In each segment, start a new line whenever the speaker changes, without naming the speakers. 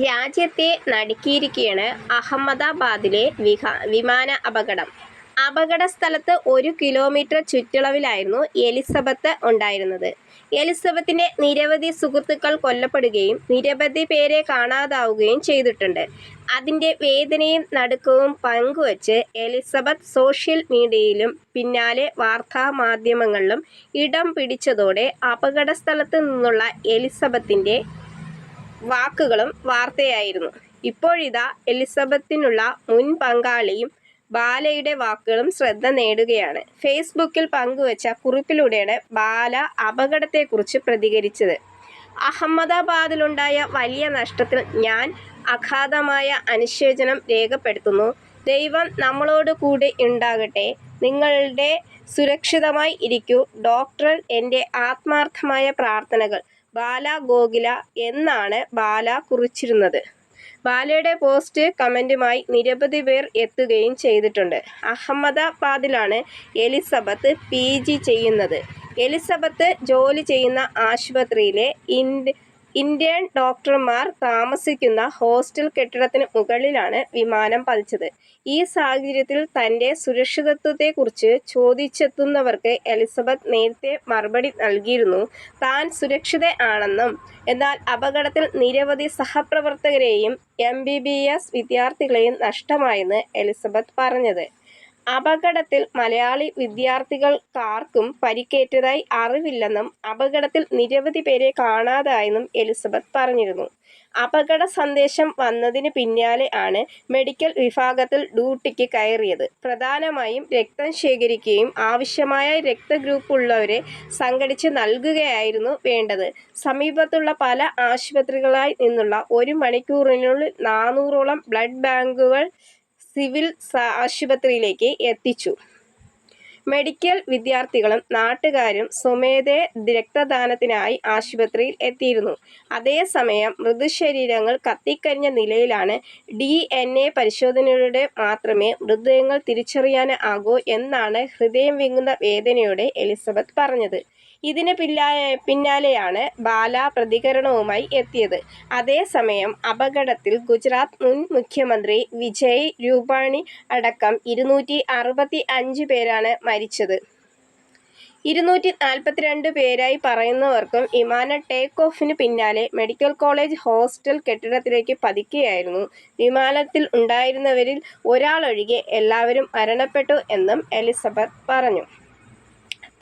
രാജ്യത്തെ നടുക്കിയിരിക്കുകയാണ് അഹമ്മദാബാദിലെ വിഹ വിമാന അപകടം. അപകട സ്ഥലത്ത് ഒരു കിലോമീറ്റർ ചുറ്റളവിലായിരുന്നു എലിസബത്ത് ഉണ്ടായിരുന്നത്. എലിസബത്തിന്റെ നിരവധി സുഹൃത്തുക്കൾ കൊല്ലപ്പെടുകയും നിരവധി പേരെ കാണാതാവുകയും ചെയ്തിട്ടുണ്ട്. അതിന്റെ വേദനയും നടുക്കവും പങ്കുവച്ച് എലിസബത്ത് സോഷ്യൽ മീഡിയയിലും പിന്നാലെ വാർത്താ മാധ്യമങ്ങളിലും ഇടം പിടിച്ചതോടെ അപകട സ്ഥലത്ത് നിന്നുള്ള എലിസബത്തിന്റെ വാക്കുകളും വാർത്തയായിരുന്നു. ഇപ്പോഴിതാ എലിസബത്തിനുള്ള മുൻ പങ്കാളിയും ബാലയുടെ വാക്കുകളും ശ്രദ്ധ നേടുകയാണ്. ഫേസ്ബുക്കിൽ പങ്കുവച്ച കുറിപ്പിലൂടെയാണ് ബാല അപകടത്തെക്കുറിച്ച് പ്രതികരിച്ചത്. അഹമ്മദാബാദിലുണ്ടായ വലിയ നഷ്ടത്തിൽ ഞാൻ അഗാധമായ അനുശോചനം രേഖപ്പെടുത്തുന്നു. ദൈവം നമ്മളോട് കൂടെ ഉണ്ടാകട്ടെ. നിങ്ങളുടെ സുരക്ഷിതമായി ഇരിക്കൂ. ഡോക്ടർ എന്റെ ആത്മാർത്ഥമായ പ്രാർത്ഥനകൾ. ബാല ഗോകില എന്നാണ് ബാല കുറിച്ചിരുന്നത്. ബാലയുടെ പോസ്റ്റ് കമന്റുമായി നിരവധി പേർ എത്തുകയും ചെയ്തിട്ടുണ്ട്. അഹമ്മദാബാദിലാണ് എലിസബത്ത് പി ജി ചെയ്യുന്നത്. എലിസബത്ത് ജോലി ചെയ്യുന്ന ആശുപത്രിയിലെ ഇൻഡ് ഇന്ത്യൻ ഡോക്ടർമാർ താമസിക്കുന്ന ഹോസ്റ്റൽ കെട്ടിടത്തിന് മുകളിലാണ് വിമാനം പതിച്ചത്. ഈ സാഹചര്യത്തിൽ തന്റെ സുരക്ഷിതത്വത്തെക്കുറിച്ച് ചോദിച്ചെത്തുന്നവർക്ക് എലിസബത്ത് നേരത്തെ മറുപടി നൽകിയിരുന്നു. താൻ സുരക്ഷിത ആണെന്നും എന്നാൽ അപകടത്തിൽ നിരവധി സഹപ്രവർത്തകരെയും എം ബി ബി എസ് വിദ്യാർത്ഥികളെയും നഷ്ടമായെന്ന് എലിസബത്ത് പറഞ്ഞത്. അപകടത്തിൽ മലയാളി വിദ്യാർത്ഥികൾക്കാർക്കും പരിക്കേറ്റതായി അറിവില്ലെന്നും അപകടത്തിൽ നിരവധി പേരെ കാണാതായെന്നും എലിസബത്ത് പറഞ്ഞിരുന്നു. അപകട സന്ദേശം വന്നതിന് പിന്നാലെ ആണ് മെഡിക്കൽ വിഭാഗത്തിൽ ഡ്യൂട്ടിക്ക് കയറിയത്. പ്രധാനമായും രക്തം ശേഖരിക്കുകയും ആവശ്യമായ രക്തഗ്രൂപ്പുള്ളവരെ സംഘടിച്ച് നൽകുകയായിരുന്നു വേണ്ടത്. സമീപത്തുള്ള പല ആശുപത്രികളായി നിന്നുള്ള ഒരു മണിക്കൂറിനുള്ളിൽ നാനൂറോളം ബ്ലഡ് ബാങ്കുകൾ സിവിൽ ആശുപത്രിയിലേക്ക് എത്തിച്ചു. മെഡിക്കൽ വിദ്യാർത്ഥികളും നാട്ടുകാരും സ്വമേധേ രക്തദാനത്തിനായി ആശുപത്രിയിൽ എത്തിയിരുന്നു. അതേസമയം മൃതശരീരങ്ങൾ കത്തിക്കരിഞ്ഞ നിലയിലാണ് ഡി എൻ എ പരിശോധനയിലൂടെ മാത്രമേ മൃതദേഹങ്ങൾ തിരിച്ചറിയാനാകൂ എന്നാണ് ഹൃദയം വിങ്ങുന്ന വേദനയോടെ എലിസബത്ത് പറഞ്ഞത്. ഇതിന് പിന്നാ പിന്നാലെയാണ് ബാല പ്രതികരണവുമായി എത്തിയത്. അതേസമയം അപകടത്തിൽ ഗുജറാത്ത് മുൻ മുഖ്യമന്ത്രി വിജയ് രൂപാണി അടക്കം ഇരുന്നൂറ്റി അറുപത്തി അഞ്ച് പേരാണ് മരിച്ചത്. ഇരുന്നൂറ്റി നാൽപ്പത്തിരണ്ട് പേരായി പറയുന്നവർക്കും വിമാന ടേക്ക് ഓഫിന് പിന്നാലെ മെഡിക്കൽ കോളേജ് ഹോസ്റ്റൽ കെട്ടിടത്തിലേക്ക് പതിക്കുകയായിരുന്നു വിമാനത്തിൽ ഉണ്ടായിരുന്നവരിൽ ഒരാളൊഴികെ എല്ലാവരും മരണപ്പെട്ടു എന്നും എലിസബത്ത് പറഞ്ഞു.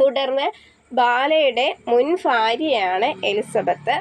തുടർന്ന് ബാലയുടെ മുൻ ഭാര്യയാണ് എലിസബത്ത്.